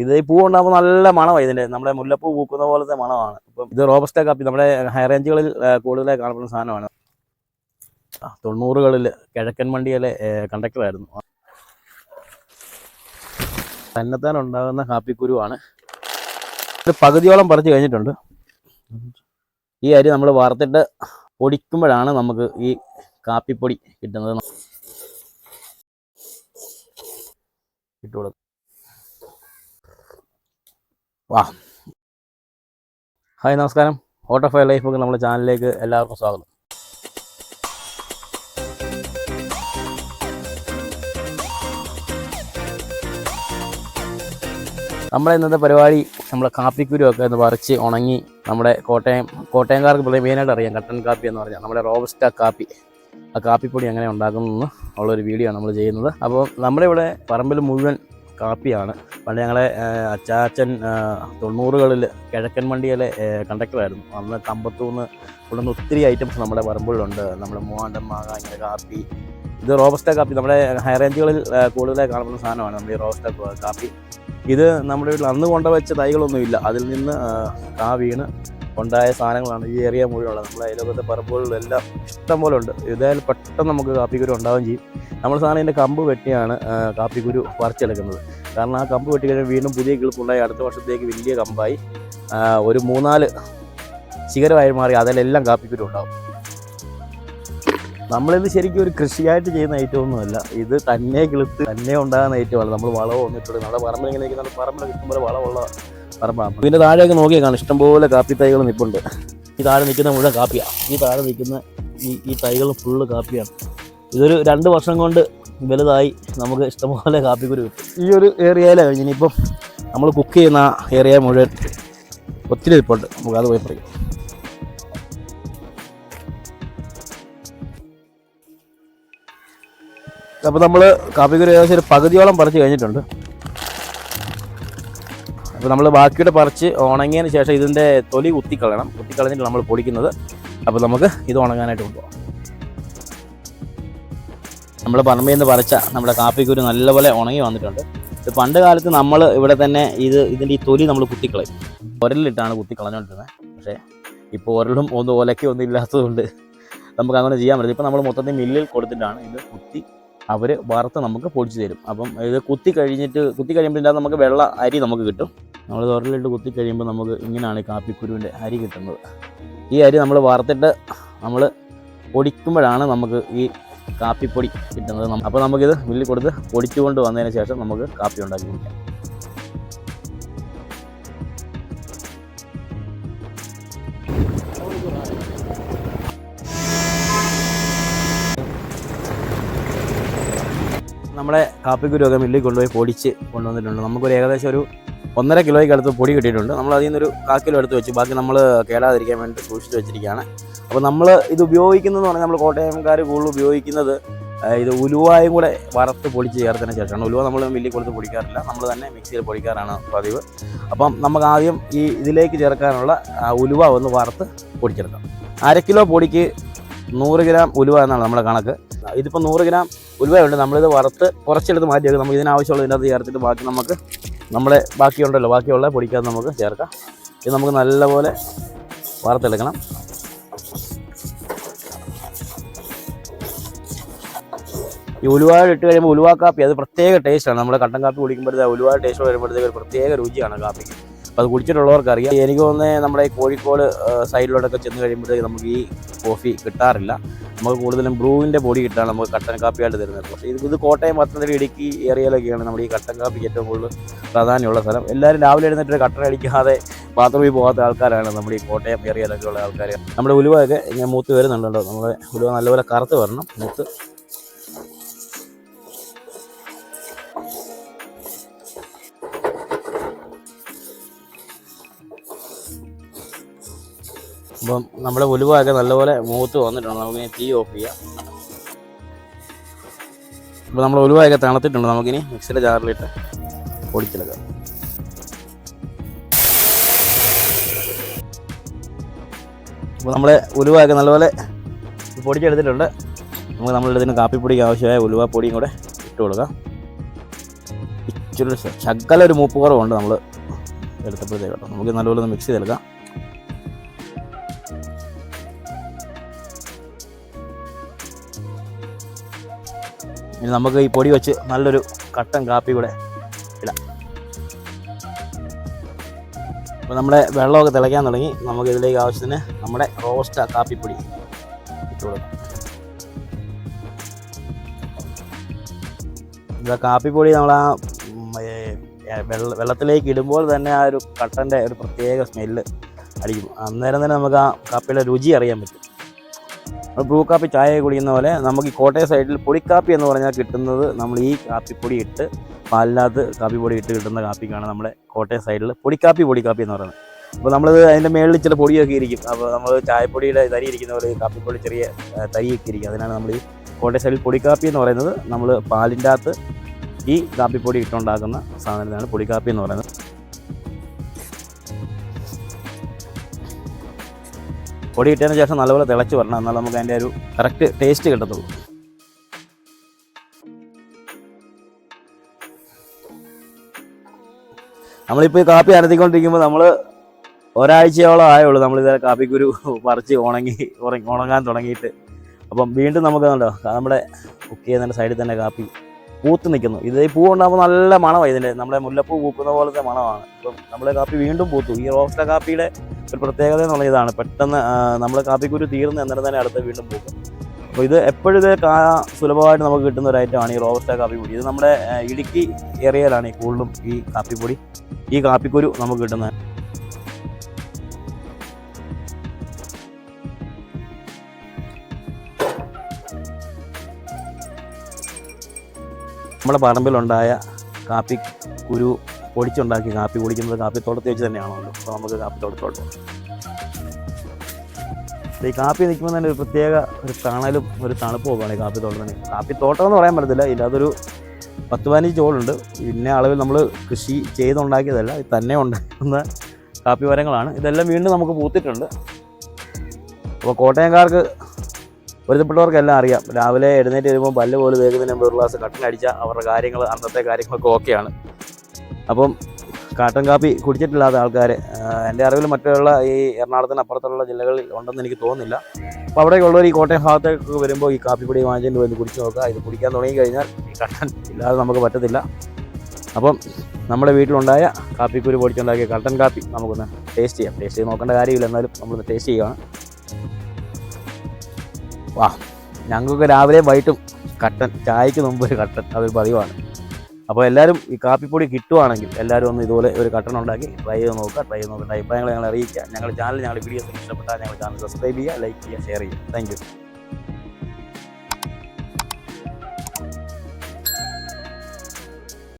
ഇത് ഈ പൂ ഉണ്ടാകുമ്പോൾ നല്ല മണമാണ് ഇതിന്റെ. നമ്മുടെ മുല്ലപ്പൂ പൂക്കുന്ന പോലത്തെ മണമാണ്. ഇപ്പം ഇത് റോബസ്റ്റ കാപ്പി നമ്മുടെ ഹൈ റേഞ്ചുകളിൽ കൂടുതലായി കാണപ്പെടുന്ന സാധനമാണ്. തൊണ്ണൂറുകളിൽ കിഴക്കൻ വണ്ടിയിലെ കണ്ടക്ടറായിരുന്നു തന്നെത്താൻ ഉണ്ടാകുന്ന കാപ്പിക്കുരുവാണ്. പകുതിയോളം പറിച്ച് കഴിഞ്ഞിട്ടുണ്ട്. ഈ അരി നമ്മൾ വറുത്തിട്ട് പൊടിക്കുമ്പോഴാണ് നമുക്ക് ഈ കാപ്പിപ്പൊടി കിട്ടുന്നത്. ഇട്ട് കൊടുക്കും വാ. ഹായ് നമസ്കാരം. ഓട്ടോ ഫയർ ലൈഫ് ഒക്കെ നമ്മുടെ ചാനലിലേക്ക് എല്ലാവർക്കും സ്വാഗതം. നമ്മുടെ ഇന്നത്തെ പരിപാടി നമ്മളെ കാപ്പിക്കുരു ഒക്കെ ഒന്ന് പറിച്ച് ഉണങ്ങി നമ്മുടെ കോട്ടയം കോട്ടയംകാർക്ക് മെയിനായിട്ട് അറിയാം കട്ടൻ കാപ്പി എന്ന് പറഞ്ഞാൽ. നമ്മുടെ റോബസ്റ്റ കാപ്പി. ആ കാപ്പിപ്പൊടി എങ്ങനെ ഉണ്ടാക്കുന്നു ഉള്ളൊരു വീഡിയോ നമ്മൾ ചെയ്യുന്നത്. അപ്പോൾ നമ്മുടെ ഇവിടെ പറമ്പിൽ മുഴുവൻ കാപ്പിയാണ്. പണ്ട് ഞങ്ങളെ അച്ചാച്ചൻ തൊണ്ണൂറുകളിൽ കിഴക്കൻ വണ്ടിയിലെ കണ്ടക്ടറായിരുന്നു. അന്ന് കമ്പത്തൂന്ന് കൊണ്ടുവന്ന ഒത്തിരി ഐറ്റംസ് നമ്മുടെ പറമ്പിലുണ്ട്. നമ്മുടെ മൂവാണ്ടം മാങ്ങ കാപ്പി. ഇത് റോബസ്റ്റ കാപ്പി. നമ്മുടെ ഹൈ റേഞ്ചുകളിൽ കൂടുതലായി കാണപ്പെടുന്ന സാധനമാണ് നമ്മുടെ ഈ റോബസ്റ്റ കാപ്പി. ഇത് നമ്മുടെ വീട്ടിൽ അന്ന് കൊണ്ടുവച്ച തൈകളൊന്നുമില്ല. അതിൽ നിന്ന് കാ വീണ് ഉണ്ടായ സാധനങ്ങളാണ് ഈ ഏരിയ മുഴുവനുള്ളത്. നമ്മുടെ അയലോകത്തെ പറമ്പുകളിലെല്ലാം ഇഷ്ടം പോലെ ഉണ്ട്. ഇതായാലും പെട്ടെന്ന് നമുക്ക് കാപ്പിക്കുരു ഉണ്ടാവുകയും ചെയ്യും. നമ്മൾ സാധനം ഇതിന്റെ കമ്പ് വെട്ടിയാണ് കാപ്പിക്കുരു പറിച്ചെടുക്കുന്നത്. കാരണം ആ കമ്പ് വെട്ടി കഴിഞ്ഞാൽ വീണ്ടും പുതിയ കിളിപ്പുണ്ടായി. അടുത്ത വർഷത്തേക്ക് വലിയ കമ്പായി. ഒരു മൂന്നാൽ ശിഖരമായി മാറി അതിലെല്ലാം കാപ്പിക്കുരു ഉണ്ടാവും. നമ്മളിത് ശരിക്കും ഒരു കൃഷിയായിട്ട് ചെയ്യുന്ന ഐറ്റം ഒന്നുമല്ല. ഇത് തന്നെ കിളുത്ത് തന്നെ ഉണ്ടാകുന്ന ഐറ്റമാണ്. നമ്മൾ വളവും ഒന്നിട്ടുണ്ട് നമ്മുടെ പറമ്പിൽ ഇങ്ങനെ നിൽക്കുന്ന പറമ്പിൽ കിട്ടുമ്പോൾ വളമുള്ള പറമ്പാണ് ഇതിന്റെ താഴെയൊക്കെ നോക്കിയാൽ കാണും ഇഷ്ടംപോലെ കാപ്പി തൈകൾ നിൽപ്പുണ്ട് ഈ താഴെ നിൽക്കുന്ന മുഴുവൻ കാപ്പിയാണ് ഈ താഴെ നിൽക്കുന്ന ഈ ഈ തൈകൾ ഫുള്ള് കാപ്പിയാണ്. ഇതൊരു രണ്ട് വർഷം കൊണ്ട് വലുതായി നമുക്ക് ഇഷ്ടംപോലെ കാപ്പിക്കുരു കിട്ടും. ഈ ഒരു ഏരിയയിലാണ് ഇനിയിപ്പം നമ്മൾ കുക്ക് ചെയ്യുന്ന ഏരിയ മുഴുവൻ ഒത്തിരി നിൽപ്പുണ്ട് നമുക്ക് അത് പോയി പറയും അപ്പോൾ നമ്മൾ കാപ്പിക്കുരു ഏകദേശം ഒരു പകുതിയോളം പറിച്ച് കഴിഞ്ഞിട്ടുണ്ട്. അപ്പോൾ നമ്മൾ ബാക്കിയുടെ പറിച്ച് ഉണങ്ങിയതിന് ശേഷം ഇതിന്റെ തൊലി കുത്തിക്കളയണം. കുത്തിക്കളഞ്ഞിട്ട് നമ്മൾ പൊടിക്കുന്നത്. അപ്പോൾ നമുക്ക് ഇത് ഉണങ്ങാനായിട്ട് കൊണ്ടുപോകാം നമ്മൾ പറമ്പിൽ നിന്ന് പറിച്ച നമ്മുടെ കാപ്പിക്കുരു നല്ലപോലെ ഉണങ്ങി വന്നിട്ടുണ്ട്. ഇത് പണ്ട് കാലത്ത് നമ്മൾ ഇവിടെ തന്നെ ഇത് ഇതിന്റെ ഈ തൊലി നമ്മൾ കുത്തിക്കളയും. ഉരലിട്ടാണ് കുത്തിക്കളഞ്ഞുകൊണ്ടിരുന്നത് പക്ഷേ ഇപ്പോൾ ഉരലും ഒന്നും ഒലയ്ക്കും ഒന്നും ഇല്ലാത്തതുകൊണ്ട് നമുക്ക് അങ്ങനെ ചെയ്യാൻ പറ്റില്ല. ഇപ്പോൾ നമ്മൾ മൊത്തത്തിൽ മില്ലിൽ കൊടുത്തിട്ടാണ് ഇത് കുത്തി അവർ വറുത്ത് നമുക്ക് പൊടിച്ച് തരും. അപ്പം ഇത് കുത്തി കഴിഞ്ഞിട്ട് കുത്തി കഴിയുമ്പോൾ നമുക്ക് വെള്ള അരി നമുക്ക് കിട്ടും. നമ്മൾ ഉരലിട്ട് കുത്തി കഴിയുമ്പോൾ നമുക്ക് ഇങ്ങനെയാണ് കാപ്പിക്കുരുവിന്റെ അരി കിട്ടുന്നത്. ഈ അരി നമ്മൾ വറുത്തിട്ട് നമ്മൾ പൊടിക്കുമ്പോഴാണ് നമുക്ക് ഈ കാപ്പിപ്പൊടി കിട്ടുന്നത്. അപ്പോൾ നമുക്കിത് മില്ലിൽ കൊടുത്ത് പൊടിച്ചുകൊണ്ട് വന്നതിന് ശേഷം നമുക്ക് കാപ്പി ഉണ്ടാക്കി കുടിക്കാം. നമ്മുടെ കാപ്പിക്കുരുവൊക്കെ മില്ലിൽ കൊണ്ടുപോയി പൊടിച്ച് കൊണ്ടുവന്നിട്ടുണ്ട്. നമുക്കൊരു ഏകദേശം ഒരു ഒന്നര കിലോയ്ക്ക് അടുത്ത് പൊടി കിട്ടിയിട്ടുണ്ട്. നമ്മൾ അതിൽ നിന്നൊരു കാ കിലോ എടുത്ത് വെച്ചു ബാക്കി നമ്മൾ കേടാതിരിക്കാൻ വേണ്ടി സൂക്ഷിച്ച് വെച്ചിരിക്കുകയാണ്. അപ്പോൾ നമ്മൾ ഇത് ഉപയോഗിക്കുന്നതെന്ന് പറഞ്ഞാൽ നമ്മൾ കോട്ടയംകാർ കൂടുതൽ ഉപയോഗിക്കുന്നത് ഇത് ഉലുവായും കൂടെ വറുത്ത് പൊടിച്ച് ചേർത്തതിന് ശേഷമാണ്. ഉലുവ നമ്മൾ മില്ലിൽ കൊടുത്ത് പൊടിക്കാറില്ല. നമ്മൾ തന്നെ മിക്സിയിൽ പൊടിക്കാറാണ് പതിവ്. അപ്പം നമുക്ക് ആദ്യം ഈ ഇതിലേക്ക് ചേർക്കാനുള്ള ഉലുവ ഒന്ന് വറുത്ത് പൊടിച്ചെടുക്കാം. അര കിലോ പൊടിക്ക് നൂറ് ഗ്രാം ഉലുവ എന്നാണ് നമ്മുടെ കണക്ക്. ഇതിപ്പോൾ നൂറ് ഗ്രാം ഉലുവയുണ്ട് നമ്മളിത് വറുത്ത് കുറച്ചെടുത്ത് മാറ്റി വെക്കും നമുക്ക് ഇതിനാവശ്യമുള്ള ഇതിനകത്ത് ചേർത്തിട്ട് ബാക്കി നമുക്ക് നമ്മുടെ ബാക്കിയുണ്ടല്ലോ. ബാക്കിയുള്ള പൊടിക്കാൻ നമുക്ക് ചേർക്കാം. ഇത് നമുക്ക് നല്ലപോലെ വറുത്തെടുക്കണം. ഈ ഉലുവാട് ഇട്ട് കഴിയുമ്പോൾ ഉലുവാ കാപ്പി അത് പ്രത്യേക ടേസ്റ്റാണ്. നമ്മൾ കട്ടൻ കാപ്പി കുടിക്കുമ്പോഴത്തേക്ക് ഉലുവാ ടേസ്റ്റ് വരുമ്പോഴത്തേക്ക് ഒരു പ്രത്യേക രുചിയാണ് കാപ്പിക്ക്. അപ്പോൾ അത് കുടിച്ചിട്ടുള്ളവർക്ക് അറിയാം. എനിക്ക് തോന്നുന്നത് നമ്മുടെ ഈ കോഴിക്കോട് സൈഡിലോട്ടൊക്കെ ചെന്ന് കഴിയുമ്പോഴത്തേക്ക് നമുക്ക് ഈ കോഫി കിട്ടാറില്ല. നമുക്ക് കൂടുതലും ബ്രൂവിന്റെ പൊടി കിട്ടാണ് നമുക്ക് കട്ടൻ കാപ്പിയായിട്ട് തരുന്നത് പക്ഷേ ഇത് ഇത് കോട്ടയം പത്തനംതിട്ട ഇടുക്കി ഏരിയയിലൊക്കെയാണ് നമ്മുടെ ഈ കട്ടൻ കാപ്പിക്ക് ഏറ്റവും കൂടുതൽ പ്രാധാന്യമുള്ള സ്ഥലം. എല്ലാവരും രാവിലെ എഴുന്നേറ്റ് കട്ടൻ അടിക്കാതെ ബാത്റൂമിൽ പോകാത്ത ആൾക്കാരാണ് നമ്മുടെ ഈ കോട്ടയം ഏരിയയിലൊക്കെ ഉള്ള ആൾക്കാർ നമ്മുടെ ഉലുവയൊക്കെ ഇങ്ങനെ മൂത്ത് വരുന്നുണ്ടല്ലോ. നമ്മുടെ ഉലുവ നല്ലപോലെ കറുത്ത് വരണം. മൂത്ത് അപ്പം നമ്മുടെ ഉലുവയൊക്കെ നല്ലപോലെ മൂത്ത് വന്നിട്ടുണ്ട്. നമുക്കിനി തീ ഓഫ് ചെയ്യാം. അപ്പോൾ നമ്മൾ ഉലുവയൊക്കെ തണുത്തിട്ടുണ്ട്. നമുക്കിനി മിക്സിയുടെ ജാറിലിട്ട് പൊടിച്ചെടുക്കാം അപ്പോൾ നമ്മുടെ ഉലുവയൊക്കെ നല്ലപോലെ പൊടിച്ചെടുത്തിട്ടുണ്ട്. നമുക്ക് നമ്മളുടെ ഇതിന് കാപ്പിപ്പൊടിക്ക് ആവശ്യമായ ഉലുവ പൊടിയും കൂടെ ഇട്ട് കൊടുക്കാം. ഇച്ചിരി ശകലൊരു മൂപ്പ് കുറവുണ്ട് നമ്മൾ എടുത്തപ്പോഴത്തേക്ക് കേട്ടോ. നമുക്ക് നല്ലപോലെ ഒന്ന് മിക്സ് ചെയ്തെടുക്കാം. ഇനി നമുക്ക് ഈ പൊടി വെച്ച് നല്ലൊരു കട്ടൻ കാപ്പി കൂടെ ഇടാം. അപ്പോൾ നമ്മുടെ വെള്ളമൊക്കെ തിളയ്ക്കാൻ തുടങ്ങി. നമുക്ക് ഇതിലേക്ക് ആവശ്യത്തിന് നമ്മുടെ റോസ്റ്റ കാപ്പിപ്പൊടി ഇട്ട് കൊടുക്കാം. ഇത് കാപ്പിപ്പൊടി നമ്മൾ ആ വെള്ള വെള്ളത്തിലേക്ക് ഇടുമ്പോൾ തന്നെ ആ ഒരു കട്ടന്റെ ഒരു പ്രത്യേക സ്മെല്ല് അടിക്കും. അന്നേരം തന്നെ നമുക്ക് ആ കാപ്പിയുടെ രുചി അറിയാൻ പറ്റും. ബ്രൂ കാപ്പി ചായ കുടിക്കുന്ന പോലെ നമുക്ക് ഈ കോട്ടയം സൈഡിൽ പൊടിക്കാപ്പി എന്ന് പറഞ്ഞാൽ കിട്ടുന്നത് നമ്മൾ ഈ കാപ്പിപ്പൊടി ഇട്ട് പാലിനകത്ത് കാപ്പിപ്പൊടി ഇട്ട് കിട്ടുന്ന കാപ്പിക്കാണ് നമ്മുടെ കോട്ടയം സൈഡിൽ പൊടിക്കാപ്പി പൊടിക്കാപ്പി എന്ന് പറയുന്നത്. അപ്പോൾ നമ്മളിത് അതിന്റെ മേളിൽ ചില പൊടിയൊക്കെ ഇരിക്കും. അപ്പോൾ നമ്മൾ ചായപ്പൊടിയുടെ തരി ഇരിക്കുന്ന പോലെ കാപ്പിപ്പൊടി ചെറിയ തരിയൊക്കെ ഇരിക്കും. അതിനാണ് നമ്മൾ ഈ കോട്ടയം സൈഡിൽ പൊടിക്കാപ്പി എന്ന് പറയുന്നത്. നമ്മൾ പാലിന്റെ അകത്ത് ഈ കാപ്പിപ്പൊടി ഇട്ടുണ്ടാക്കുന്ന സാധനത്തിനാണ് പൊടിക്കാപ്പി എന്ന് പറയുന്നത്. പൊടി ഇട്ടതിന് ശേഷം നല്ലപോലെ തിളച്ച് വരണം. എന്നാൽ നമുക്ക് അതിന്റെ ഒരു കറക്റ്റ് ടേസ്റ്റ് കിട്ടത്തുള്ളൂ. നമ്മളിപ്പോൾ ഈ കാപ്പി അനത്തിക്കൊണ്ടിരിക്കുമ്പോൾ നമ്മൾ ഒരാഴ്ചയോളം ആയുള്ളൂ നമ്മൾ ഇതേ കാപ്പിക്കുരു പറിച്ച് ഉണങ്ങി ഉണങ്ങാൻ തുടങ്ങിയിട്ട്. അപ്പം വീണ്ടും നമുക്ക് കണ്ടോ നമ്മുടെ കുക്ക് ചെയ്യുന്നതിന്റെ സൈഡിൽ തന്നെ കാപ്പി. പൂത്ത് നിൽക്കുന്നു. ഇത് ഈ പൂ ഉണ്ടാകുമ്പോൾ നല്ല മണമാണ് ഇതിന്റെ നമ്മുടെ മുല്ലപ്പൂ പൂക്കുന്ന പോലത്തെ മണമാണ്. ഇപ്പം നമ്മുടെ കാപ്പി വീണ്ടും പൂത്തു. ഈ റോസ്റ്റ കാപ്പിയുടെ ഒരു പ്രത്യേകത എന്നുള്ള ഇതാണ്. പെട്ടെന്ന് നമ്മൾ കാപ്പിക്കുരു തീർന്ന് അന്നേരം തന്നെ അടുത്ത് വീണ്ടും പൂക്കും. അപ്പോൾ ഇത് എപ്പോഴും ഇത് കാ സുലഭമായിട്ട് നമുക്ക് കിട്ടുന്ന ഒരു ഐറ്റമാണ് ഈ റോസ്റ്റ കാപ്പിപ്പൊടി. ഇത് നമ്മുടെ ഇടുക്കി ഏരിയയിലാണ് ഈ കൂടുതലും ഈ കാപ്പിപ്പൊടി ഈ കാപ്പിക്കുരു നമുക്ക് കിട്ടുന്നത്. നമ്മുടെ പറമ്പിലുണ്ടായ കാപ്പി കുരു പൊടിച്ചുണ്ടാക്കി കാപ്പി കുടിക്കുന്നത് കാപ്പി തോട്ടത്തിൽ വെച്ച് തന്നെയാണല്ലോ അപ്പോൾ നമുക്ക് കാപ്പി തോട്ടത്തോട്ട് പോകാം. ഈ കാപ്പി നിൽക്കുമ്പോൾ തന്നെ ഒരു പ്രത്യേക ഒരു തണലും ഒരു തണുപ്പും ഒക്കെയാണ് ഈ കാപ്പി തോട്ടത്തിന് കാപ്പി തോട്ടം എന്ന് പറയാൻ പറ്റത്തില്ല. ഇല്ലാത്തൊരു പത്ത് പതിനഞ്ച് ചോളുണ്ട് ഇന്ന അളവിൽ നമ്മൾ കൃഷി ചെയ്തുണ്ടാക്കിയതല്ല തന്നെ ഉണ്ടാക്കുന്ന കാപ്പി മരങ്ങളാണ്. ഇതെല്ലാം വീണ്ടും നമുക്ക് പൂത്തിട്ടുണ്ട്. അപ്പോൾ കോട്ടയംകാർക്ക് ഒരുത്തപ്പെട്ടവർക്കെല്ലാം അറിയാം. രാവിലെ എഴുന്നേറ്റ് വരുമ്പോൾ പല്ല് പോലും തേക്കുന്നതിന് മുമ്പ് ഒരു ഗ്ലാസ് കട്ടൻ അടിച്ചാൽ അവരുടെ കാര്യങ്ങൾ അന്നത്തെ കാര്യങ്ങളൊക്കെ ഓക്കെയാണ്. അപ്പം കാട്ടൻ കാപ്പി കുടിച്ചിട്ടില്ലാത്ത ആൾക്കാർ എന്റെ അറിവിൽ മറ്റുള്ള ഈ എറണാകുളത്തിന് അപ്പുറത്തുള്ള ജില്ലകളിൽ ഉണ്ടെന്ന് എനിക്ക് തോന്നുന്നില്ല. അപ്പോൾ അവിടെയുള്ളവർ ഈ കോട്ടയം ഭാഗത്തേക്ക് വരുമ്പോൾ ഈ കാപ്പിപ്പൊടി വാങ്ങിച്ചിട്ട് വന്ന് കുടിച്ച് നോക്കുക. ഇത് കുടിക്കാൻ തുടങ്ങി കഴിഞ്ഞാൽ ഈ കട്ടൻ ഇല്ലാതെ നമുക്ക് പറ്റത്തില്ല. അപ്പം നമ്മുടെ വീട്ടിലുണ്ടായ കാപ്പിക്കുരു പൊടിച്ചുണ്ടാക്കിയ കട്ടൻ കാപ്പി നമുക്കൊന്ന് ടേസ്റ്റ് ചെയ്യാം. ടേസ്റ്റ് ചെയ്ത് നോക്കേണ്ട കാര്യമില്ല എന്നാലും നമ്മളൊന്ന് ടേസ്റ്റ് ചെയ്യുകയാണ്. വാ. ഞങ്ങൾക്ക് രാവിലെ വൈകിട്ടും കട്ടൻ ചായക്ക് മുമ്പ് ഒരു കട്ടൻ അതൊരു പതിവാണ്. അപ്പോൾ എല്ലാവരും ഈ കാപ്പിപ്പൊടി കിട്ടുവാണെങ്കിൽ എല്ലാവരും ഒന്ന് ഇതുപോലെ ഒരു കട്ടൻ ഉണ്ടാക്കി ട്രൈ ചെയ്ത് നോക്കുക ട്രൈ ചെയ്ത് നോക്കുക അഭിപ്രായങ്ങൾ ഞങ്ങൾ അറിയിക്കുക. ഞങ്ങളുടെ ചാനൽ ഞങ്ങളുടെ വീഡിയോസ് ഇഷ്ടപ്പെട്ടാൽ ഞങ്ങളുടെ ചാനൽ സബ്സ്ക്രൈബ് ചെയ്യുക ലൈക്ക് ചെയ്യുക ഷെയർ ചെയ്യുക. താങ്ക്